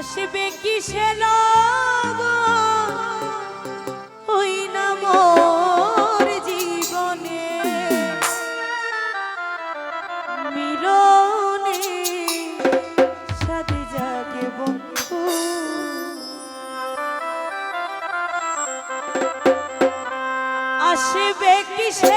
আসবে কিসে লগন ওই না মোর জীবনে। মিলনে আসবে কিসে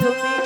to me.